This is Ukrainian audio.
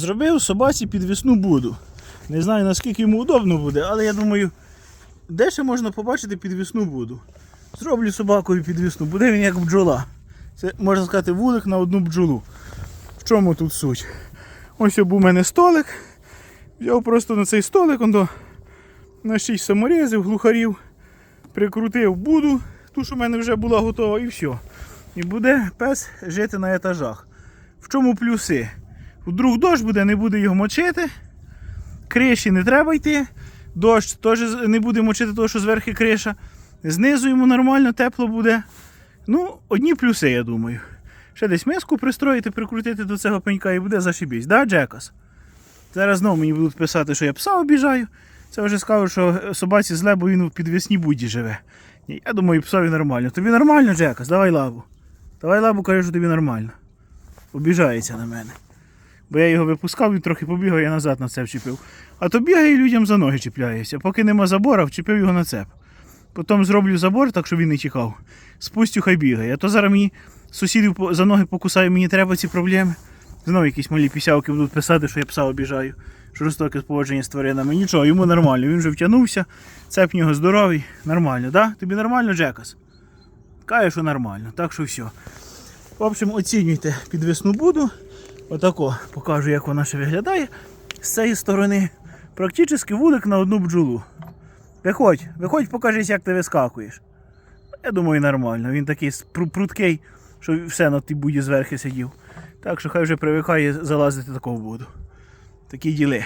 Зробив собаці підвісну буду. Не знаю наскільки йому удобно буде, але я думаю, де ще можна побачити підвісну буду. Зроблю собакові підвісну, буде він як бджола. Це можна сказати вулик на одну бджолу. В чому тут суть? Ось був у мене столик. Взяв просто на цей столик он до, на 6 саморезів, глухарів, прикрутив буду, ту, що в мене вже була готова, і все. І буде пес жити на етажах. В чому плюси? Вдруг дощ буде, не буде його мочити. Криші не треба йти. Дощ теж не буде мочити того, що зверху криша. Знизу йому нормально, тепло буде. Ну, одні плюси, я думаю. Ще десь миску пристроїти, прикрутити до цього пенька і буде зашибісь. Да, Джекас? Зараз знову мені будуть писати, що я пса обіжаю. Це вже скажу, що собаці зле, бо він в підвісній буді живе. Ні, я думаю, псові нормально. Тобі нормально, Джекас? Давай лабу. Давай лабу, кажу, що тобі нормально. Обіжається на мене. Бо я його випускав, він трохи побігав, я назад на цеп чіпив. А то бігає і людям за ноги чіпляється. Поки нема забора, вчепив його на цеп. Потім зроблю забор, так щоб він не тікав. Спустю, хай бігає. А то зараз мені сусідів за ноги покусаю, мені треба ці проблеми. Знову якісь малі пісявки будуть писати, що я пса обіжаю. Жорстоке поводження з тваринами. Нічого, йому нормально. Він вже втягнувся, цеп в нього здоровий. Нормально, да? Тобі нормально, Джекас? Каже, що нормально, так що все. В общем, оцінюйте підвісну буду. Отако покажу, як вона ще виглядає з цієї сторони. Практично вулик на одну бджолу. Виходь, виходь, покажись, як ти вискакуєш. Я думаю, нормально. Він такий прудкий, що все на тій буді зверху сидів. Так що хай вже привикає залазити такого буду. Такі діли.